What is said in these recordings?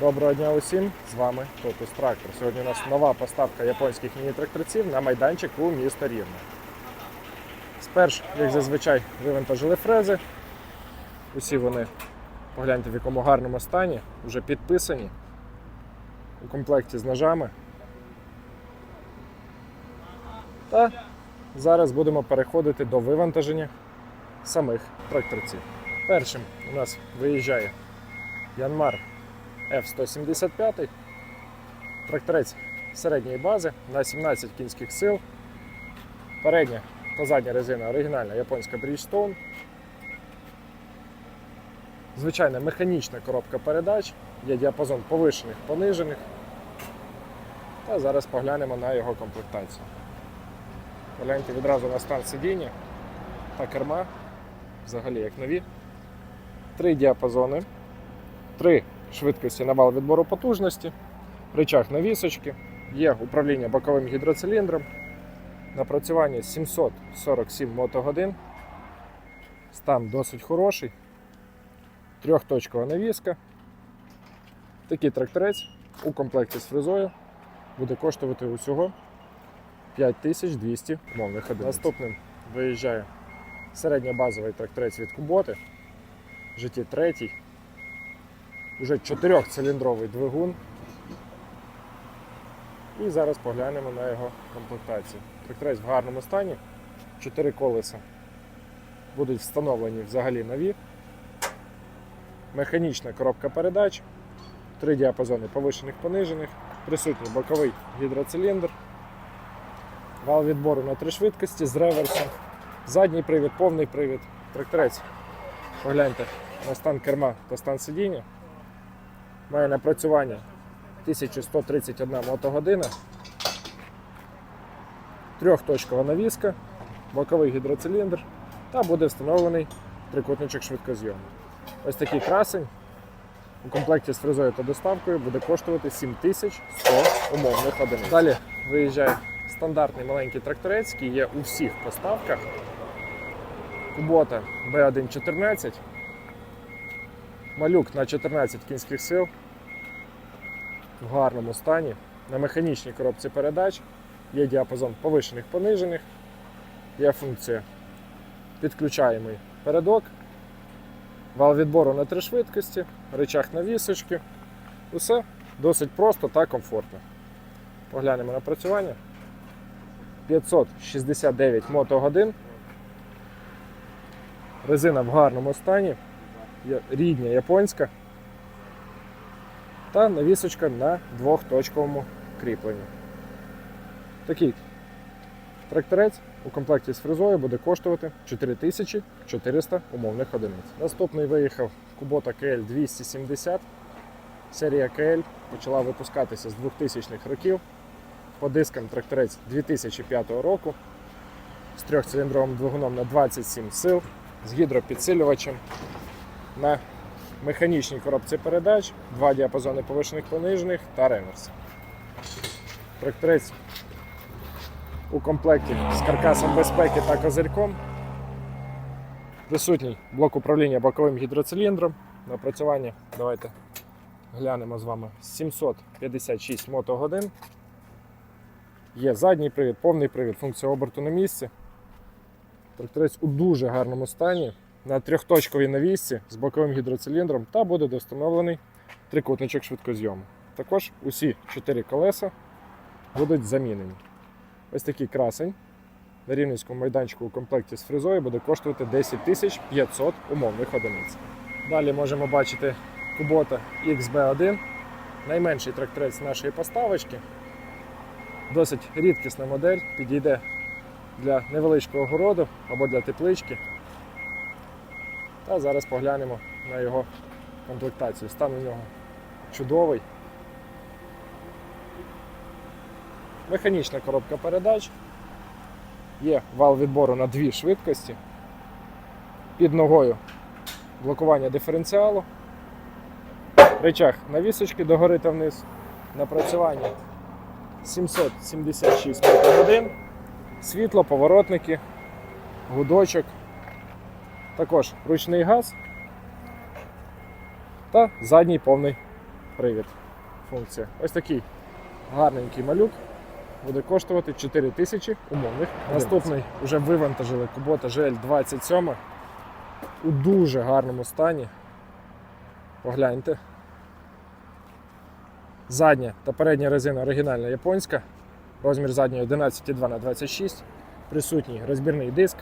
Доброго дня усім! З вами Тотус Трактор. Сьогодні у нас нова поставка японських міні-тракторців на майданчик у місто Рівне. Спершу, як зазвичай, вивантажили фрези. Усі вони, погляньте в якому гарному стані, вже підписані у комплекті з ножами. Та зараз будемо переходити до вивантаження самих тракторців. Першим у нас виїжджає Янмар F-175, тракторець середньої бази на 17 кінських сил. Передня та задня резина оригінальна японська Bridgestone. Звичайна механічна коробка передач, є діапазон повишених, понижених. Та зараз поглянемо на його комплектацію. Погляньте відразу на стан сидіння та керма, взагалі як нові. Три діапазони, три швидкості навал відбору потужності, речах навісочки, є управління боковим гідроциліндром, напрацювання 747 мотогодин, стан досить хороший, трьохточкова навіска. Такий тракторець у комплекті з фрезою буде коштувати усього 5200 мовних одиниць. Наступним виїжджає середньобазовий тракторець від Куботи, GT3 вже чотирьохциліндровий двигун. І зараз поглянемо на його комплектацію. Тракторець в гарному стані, Чотири колеса будуть встановлені взагалі нові, механічна коробка передач, три діапазони повишених понижених, присутній боковий гідроциліндр, вал відбору на три швидкості з реверсом, задній привід, повний привід, тракторець. Погляньте на стан керма та стан сидіння. Має напрацювання 1131 мотогодина, трьохточкова навіска, боковий гідроциліндр та буде встановлений трикутничок швидкозйому. Ось такий красень у комплекті з фрезою та доставкою буде коштувати 7100 умовних одиниць. Далі виїжджає стандартний маленький тракторець, який є у всіх поставках. Кубота B114. Малюк на 14 кінських сил в гарному стані. На механічній коробці передач є діапазон повишених понижених, є функція підключаємий передок, вал відбору на три швидкості, рычаг навісочки. Усе досить просто та комфортно. Поглянемо на працювання. 569 мотогодин. Резина в гарному стані рідня японська та навісочка на двохточковому кріпленні. Такий тракторець у комплекті з фрезою буде коштувати 4400 умовних одиниць. Наступний виїхав Kubota KL 270. Серія KL почала випускатися з 2000-х років. По дискам тракторець 2005 року з трьохциліндровим двигуном на 27 сил, з гідропідсилювачем на механічній коробці передач, два діапазони повишених понижених та реверс. Тракторець у комплекті з каркасом безпеки та козирьком. Присутній блок управління боковим гідроциліндром. Напрацювання давайте глянемо з вами 756 мотогодин. Є задній привід, повний привід, функція оберту на місці. Тракторець у дуже гарному стані на трьохточковій навісці з боковим гідроциліндром та буде достановлений трикутничок швидкозйому. Також усі чотири колеса будуть замінені. Ось такий красень на рівненському майданчику у комплекті з фрезою буде коштувати 10 500 умовних одиниць. Далі можемо бачити Kubota XB1, найменший тракторець нашої поставочки. Досить рідкісна модель, підійде для невеличкого городу або для теплички. Та зараз поглянемо на його комплектацію. Стан у нього чудовий. Механічна коробка передач. Є вал відбору на дві швидкості. Під ногою блокування диференціалу. Речах навісочки догори та вниз. Напрацювання 776 годин. Світло, поворотники, гудочок. Також ручний газ та задній повний привід функція. Ось такий гарненький малюк буде коштувати 4 тисячі умовних. Наступний вже вивантажили Kubota GL27 у дуже гарному стані. Погляньте. Задня та передня резина оригінальна японська. Розмір задньої 11,2 на 26 Присутній розбірний диск.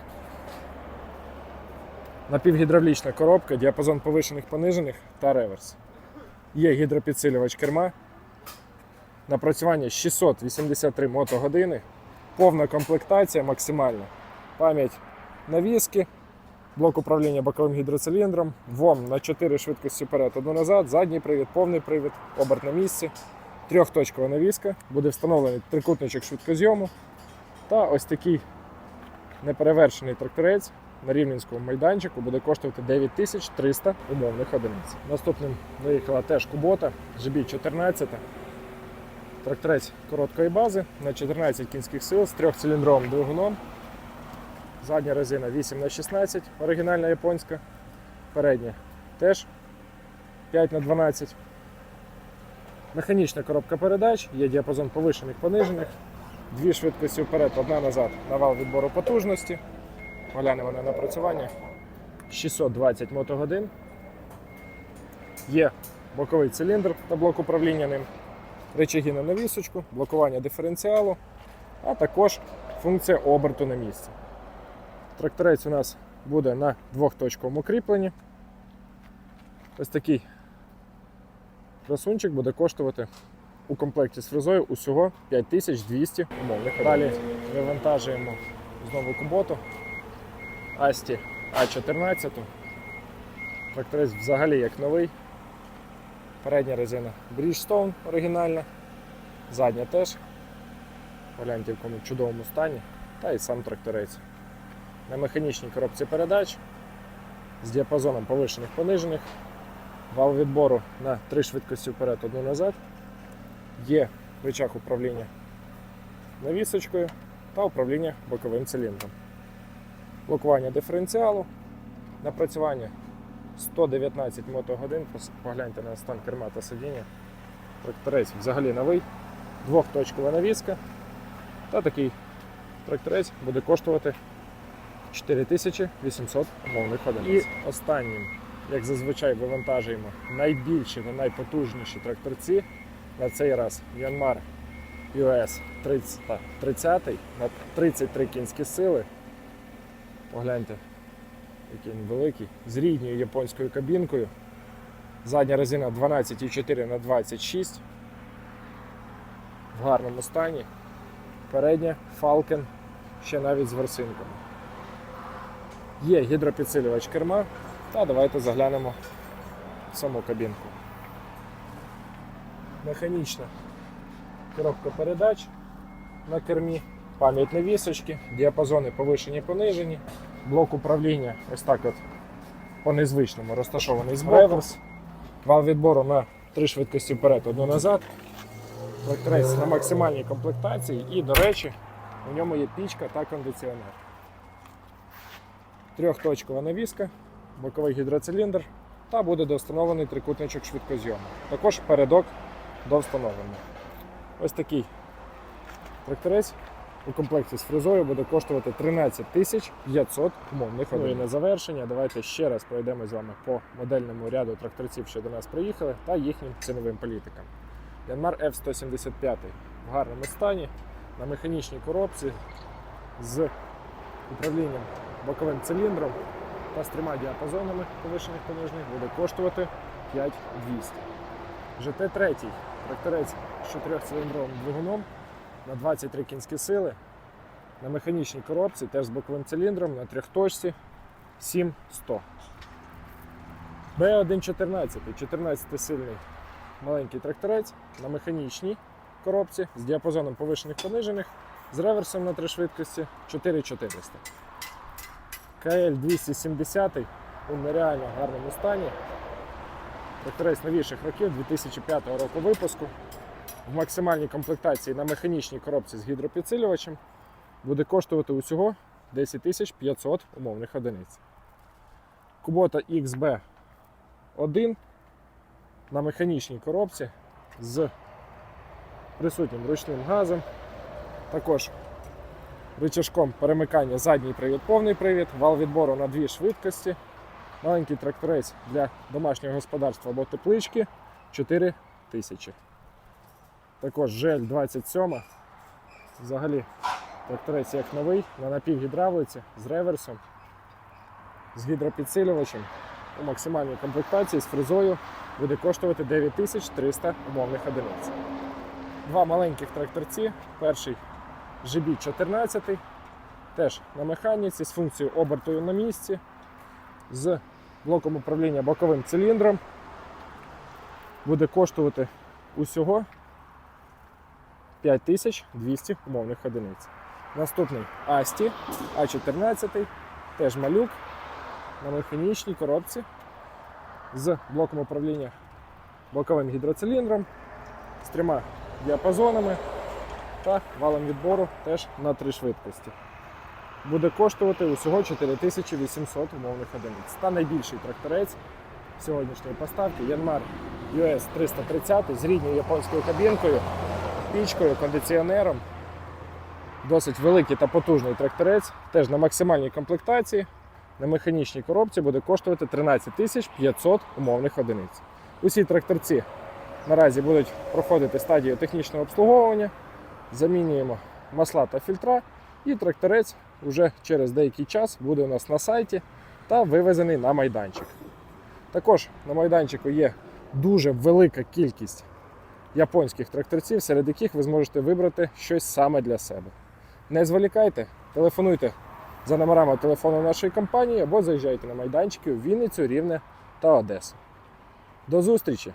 Напівгідравлічна коробка, діапазон повишених понижених та реверс. Є гідропідсилювач керма. Напрацювання 683 мотогодини. Повна комплектація максимальна. Пам'ять навіски, блок управління боковим гідроциліндром, ВОМ на 4 швидкості вперед, одну назад, задній привід, повний привід, оберт на місці, трьохточкова навіска, буде встановлений трикутничок швидкозйому та ось такий неперевершений тракторець на рівненському майданчику буде коштувати 9300 умовних одиниць. Наступним виїхала теж Кубота GB14. Тракторець короткої бази на 14 кінських сил з трьохциліндровим двигуном. Задня резина 8х16, оригінальна японська. Передня теж 5х12. Механічна коробка передач, є діапазон повишених понижених. Дві швидкості вперед, одна назад на вал відбору потужності. Поглянемо на напрацювання. 620 мотогодин. Є боковий циліндр та блок управління ним, речаги на навісочку, блокування диференціалу, а також функція оберту на місці. Тракторець у нас буде на двохточковому кріпленні. Ось такий красунчик буде коштувати у комплекті з фрезою усього 5200 умовних. Далі вивантажуємо знову куботу Асті А14. Тракторець взагалі як новий. Передня резина Bridgestone оригінальна, задня теж. Погляньте в якому чудовому стані. Та і сам тракторець. На механічній коробці передач з діапазоном повишених понижених. Вал відбору на три швидкості вперед, одну назад. Є рычаг управління навісочкою та управління боковим циліндром. Блокування диференціалу, напрацювання 119 мотогодин. Погляньте на стан керма та сидіння. Тракторець взагалі новий, двохточкова навіска. Та такий тракторець буде коштувати 4800 умовних одиниць. І останнім, як зазвичай, вивантажуємо найбільші та найпотужніші тракторці. На цей раз Yanmar US 30, 30 на 33 кінські сили. Погляньте, який він великий, з рідньою японською кабінкою. Задня резина 12,4 на 26 в гарному стані. Передня Falcon ще навіть з ворсинками. Є гідропідсилювач керма. Та давайте заглянемо в саму кабінку. Механічна коробка передач на кермі, пам'ять навісочки, діапазони повишені понижені, блок управління ось так от по незвичному розташований збоку. Реверс, вал відбору на три швидкості вперед, одну назад. Тракторець на максимальній комплектації і, до речі, у ньому є пічка та кондиціонер. Трьохточкова навіска, боковий гідроциліндр та буде доустановлений трикутничок швидкозйому. Також передок довстановлено. Ось такий тракторець у комплекті з фрезою буде коштувати 13 тисяч 500 умовних. Ну і на завершення давайте ще раз пройдемо з вами по модельному ряду тракторців, що до нас приїхали, та їхнім ціновим політикам. Yanmar F175 в гарному стані, на механічній коробці з управлінням боковим циліндром та з трьома діапазонами повишених понижних буде коштувати 5200. ЖТ-3 тракторець з 4-циліндровим двигуном на 23 кінські сили. На механічній коробці теж з боковим циліндром на трьохточці 7100. Б114, 14-сильний маленький тракторець на механічній коробці з діапазоном повишених понижених, з реверсом на три швидкості 4400. КЛ 270 у нереально гарному стані. Тракторець новіших років 2005 року випуску. В максимальній комплектації на механічній коробці з гідропідсилювачем буде коштувати усього 10 500 умовних одиниць. Kubota XB1 на механічній коробці з присутнім ручним газом. Також рычажком перемикання задній привід, повний привід, вал відбору на дві швидкості. Маленький тракторець для домашнього господарства або теплички 4 тисячі. Також жель 27. Взагалі тракторець як новий на напівгідравлиці з реверсом, з гідропідсилювачем у максимальній комплектації з фрезою буде коштувати 9300 умовних одиниць. Два маленьких тракторці. Перший GB14, теж на механіці з функцією оберту на місці, з блоком управління боковим циліндром. Буде коштувати усього 5200 умовних одиниць. Наступний Асті А14, теж малюк на механічній коробці з блоком управління боковим гідроциліндром, з трьома діапазонами та валом відбору теж на три швидкості. Буде коштувати усього 4800 умовних одиниць. Та найбільший тракторець сьогоднішньої поставки Yanmar US 330 з рідньою японською кабінкою, пічкою, кондиціонером. Досить великий та потужний тракторець, теж на максимальній комплектації. На механічній коробці буде коштувати 13 500 умовних одиниць. Усі тракторці наразі будуть проходити стадію технічного обслуговування. Замінюємо масла та фільтра, і тракторець вже через деякий час буде у нас на сайті та вивезений на майданчик. Також на майданчику є дуже велика кількість японських тракторців, серед яких ви зможете вибрати щось саме для себе. Не зволікайте, телефонуйте за номерами телефону нашої компанії або заїжджайте на майданчики у Вінницю, Рівне та Одесу. До зустрічі!